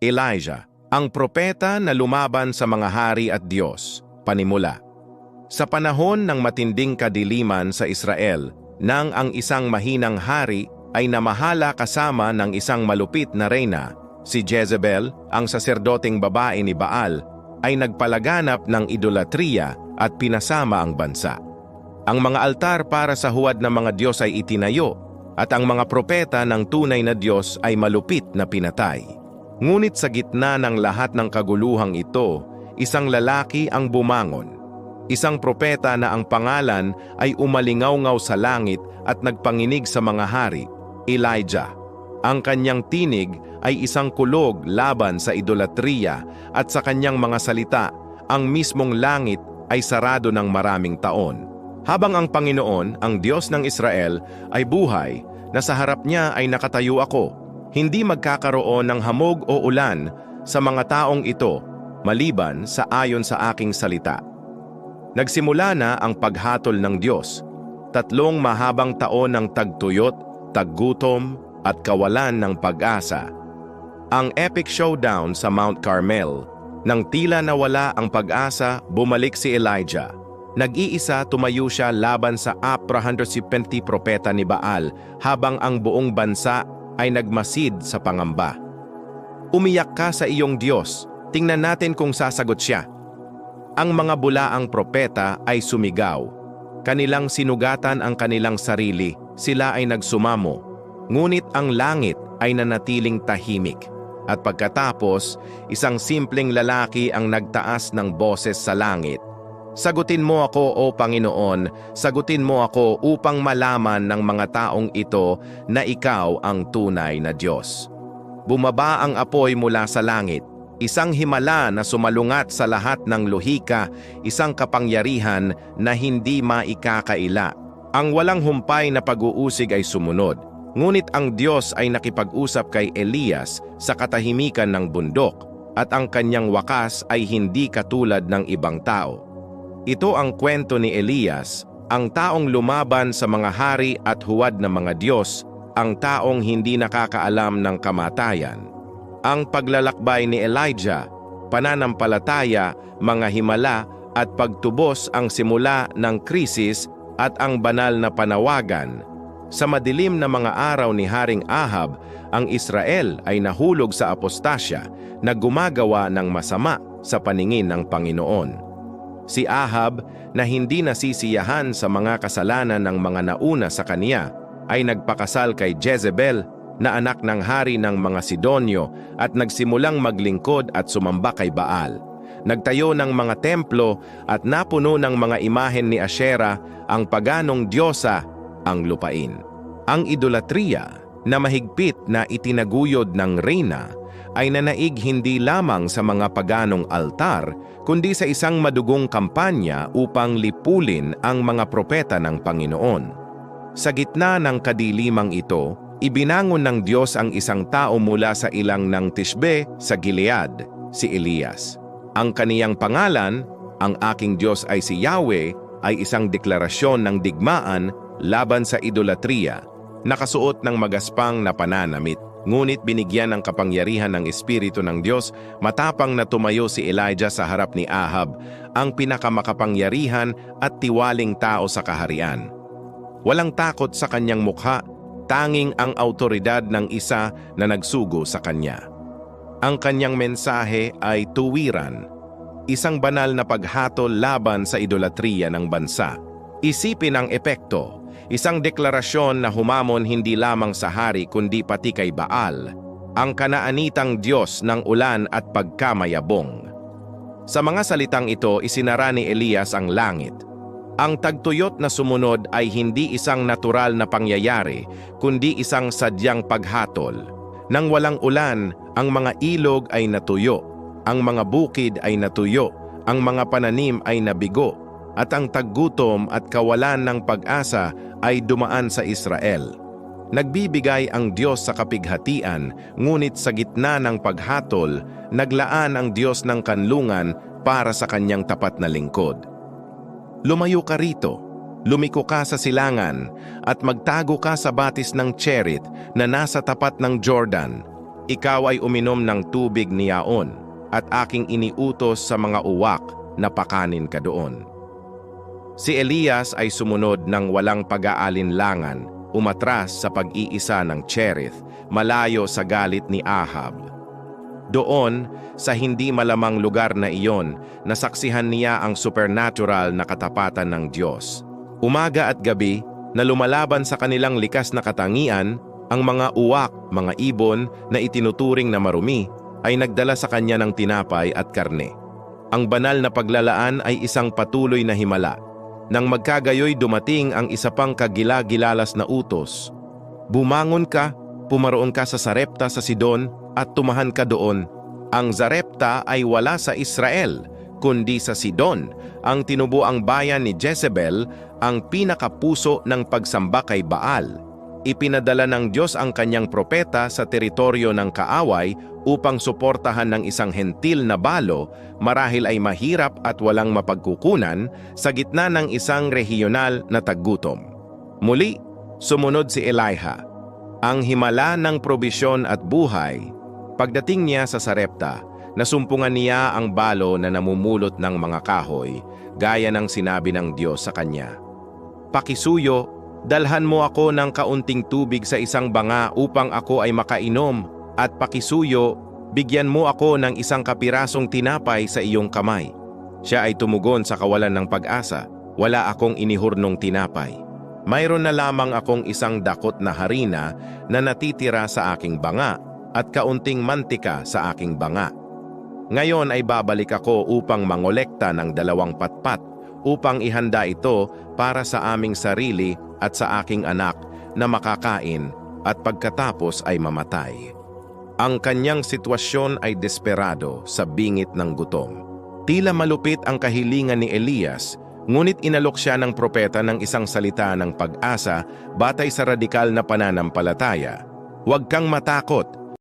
Elijah, ang propeta na lumaban sa mga hari at Diyos, panimula. Sa panahon ng matinding kadiliman sa Israel, nang ang isang mahinang hari ay namahala kasama ng isang malupit na reyna, si Jezebel, ang saserdoteng babae ni Baal, ay nagpalaganap ng idolatriya at pinasama ang bansa. Ang mga altar para sa huwad ng mga Diyos ay itinayo at ang mga propeta ng tunay na Diyos ay malupit na pinatay. Ngunit sa gitna ng lahat ng kaguluhang ito, isang lalaki ang bumangon. Isang propeta na ang pangalan ay umalingaw-ngaw sa langit at nagpanginig sa mga hari, Elijah. Ang kanyang tinig ay isang kulog laban sa idolatriya at sa kanyang mga salita, ang mismong langit ay sarado ng maraming taon. Habang ang Panginoon, ang Diyos ng Israel, ay buhay, na sa harap niya ay nakatayo ako, hindi magkakaroon ng hamog o ulan sa mga taong ito, maliban sa ayon sa aking salita. Nagsimula na ang paghatol ng Diyos, tatlong mahabang taon ng tagtuyot, taggutom, at kawalan ng pag-asa. Ang epic showdown sa Mount Carmel, nang tila nawala ang pag-asa, bumalik si Elijah. Nag-iisa tumayo siya laban sa apra 150 propeta ni Baal habang ang buong bansa ay nagmasid sa pangamba. Umiyak ka sa iyong Diyos, tingnan natin kung sasagot siya. Ang mga bulaang propeta ay sumigaw. Kanilang sinugatan ang kanilang sarili, sila ay nagsumamo. Ngunit ang langit ay nanatiling tahimik. At pagkatapos, isang simpleng lalaki ang nagtaas ng boses sa langit. Sagutin mo ako, O Panginoon, sagutin mo ako upang malaman ng mga taong ito na ikaw ang tunay na Diyos. Bumaba ang apoy mula sa langit, isang himala na sumalungat sa lahat ng luhika, isang kapangyarihan na hindi maikakaila. Ang walang humpay na pag-uusig ay sumunod, ngunit ang Diyos ay nakipag-usap kay Elias sa katahimikan ng bundok at ang kanyang wakas ay hindi katulad ng ibang tao. Ito ang kwento ni Elias, ang taong lumaban sa mga hari at huwad ng mga Diyos, ang taong hindi nakakaalam ng kamatayan. Ang paglalakbay ni Elijah, pananampalataya, mga himala at pagtubos ang simula ng krisis at ang banal na panawagan. Sa madilim na mga araw ni Haring Ahab, ang Israel ay nahulog sa apostasya na gumagawa ng masama sa paningin ng Panginoon. Si Ahab na hindi nasisiyahan sa mga kasalanan ng mga nauna sa kaniya ay nagpakasal kay Jezebel na anak ng hari ng mga Sidonyo at nagsimulang maglingkod at sumamba kay Baal. Nagtayo ng mga templo at napuno ng mga imahen ni Asherah ang paganong diyosa ang lupain. Ang idolatriya na mahigpit na itinaguyod ng reyna ay nanaig hindi lamang sa mga paganong altar, kundi sa isang madugong kampanya upang lipulin ang mga propeta ng Panginoon. Sa gitna ng kadilimang ito, ibinangon ng Diyos ang isang tao mula sa ilang ng Tishbe sa Gilead, si Elias. Ang kaniyang pangalan, ang aking Diyos ay si Yahweh, ay isang deklarasyon ng digmaan laban sa idolatriya, nakasuot ng magaspang na pananamit. Ngunit binigyan ng kapangyarihan ng Espiritu ng Diyos, matapang na tumayo si Elijah sa harap ni Ahab, ang pinakamakapangyarihan at tiwaling tao sa kaharian. Walang takot sa kanyang mukha, tanging ang autoridad ng isa na nagsugo sa kanya. Ang kanyang mensahe ay tuwiran, isang banal na paghatol laban sa idolatriya ng bansa. Isipin ang epekto, Isang deklarasyon na humamon hindi lamang sa hari kundi pati kay Baal, ang kanaanitang Diyos ng ulan at pagkamayabong. Sa mga salitang ito, isinara ni Elias ang langit. Ang tagtuyot na sumunod ay hindi isang natural na pangyayari, kundi isang sadyang paghatol. Nang walang ulan, ang mga ilog ay natuyo, ang mga bukid ay natuyo, ang mga pananim ay nabigo, at ang taggutom at kawalan ng pag-asa ay dumaan sa Israel. Nagbibigay ang Diyos sa kapighatian, ngunit sa gitna ng paghatol, naglaan ang Diyos ng kanlungan para sa kanyang tapat na lingkod. Lumayo ka rito, lumiko ka sa silangan, at magtago ka sa batis ng Cherit na nasa tapat ng Jordan. ikaw ay uminom ng tubig niyaon at aking iniutos sa mga uwak na pakanin ka doon. Si Elias ay sumunod ng walang pag-aalinlangan, umatras sa pag-iisa ng Cherith, malayo sa galit ni Ahab. Doon, sa hindi malamang lugar na iyon, nasaksihan niya ang supernatural na katapatan ng Diyos. Umaga at gabi, na lumalaban sa kanilang likas na katangian, ang mga uwak, mga ibon na itinuturing na marumi, ay nagdala sa kanya ng tinapay at karne. Ang banal na paglalaan ay isang patuloy na himala. Nang magkagayoy dumating ang isa pang kagila-gilalas na utos. Bumangon ka, pumaroon ka sa Sarepta sa Sidon at tumahan ka doon. Ang Zarepta ay wala sa Israel, kundi sa Sidon, ang tinubuang bayan ni Jezebel, ang pinakapuso ng pagsamba kay Baal. Ipinadala ng Diyos ang kanyang propeta sa teritoryo ng kaaway upang suportahan ng isang hentil na balo marahil ay mahirap at walang mapagkukunan sa gitna ng isang rehiyonal na taggutom. Muli, sumunod si Elijah. Ang himala ng probisyon at buhay, pagdating niya sa Sarepta, nasumpungan niya ang balo na namumulot ng mga kahoy, gaya ng sinabi ng Diyos sa kanya. Pakisuyo, dalhan mo ako ng kaunting tubig sa isang banga upang ako ay makainom, at pakisuyo, bigyan mo ako ng isang kapirasong tinapay sa iyong kamay. Siya ay tumugon sa kawalan ng pag-asa, wala akong inihurnong tinapay. Mayroon na lamang akong isang dakot na harina na natitira sa aking banga at kaunting mantika sa aking banga. Ngayon ay babalik ako upang mangolekta ng dalawang patpat upang ihanda ito para sa aming sarili at sa aking anak na makakain at pagkatapos ay mamatay. Ang kanyang sitwasyon ay desperado sa bingit ng gutom. Tila malupit ang kahilingan ni Elias, ngunit inalok siya ng propeta ng isang salita ng pag-asa batay sa radikal na pananampalataya. Huwag kang matakot,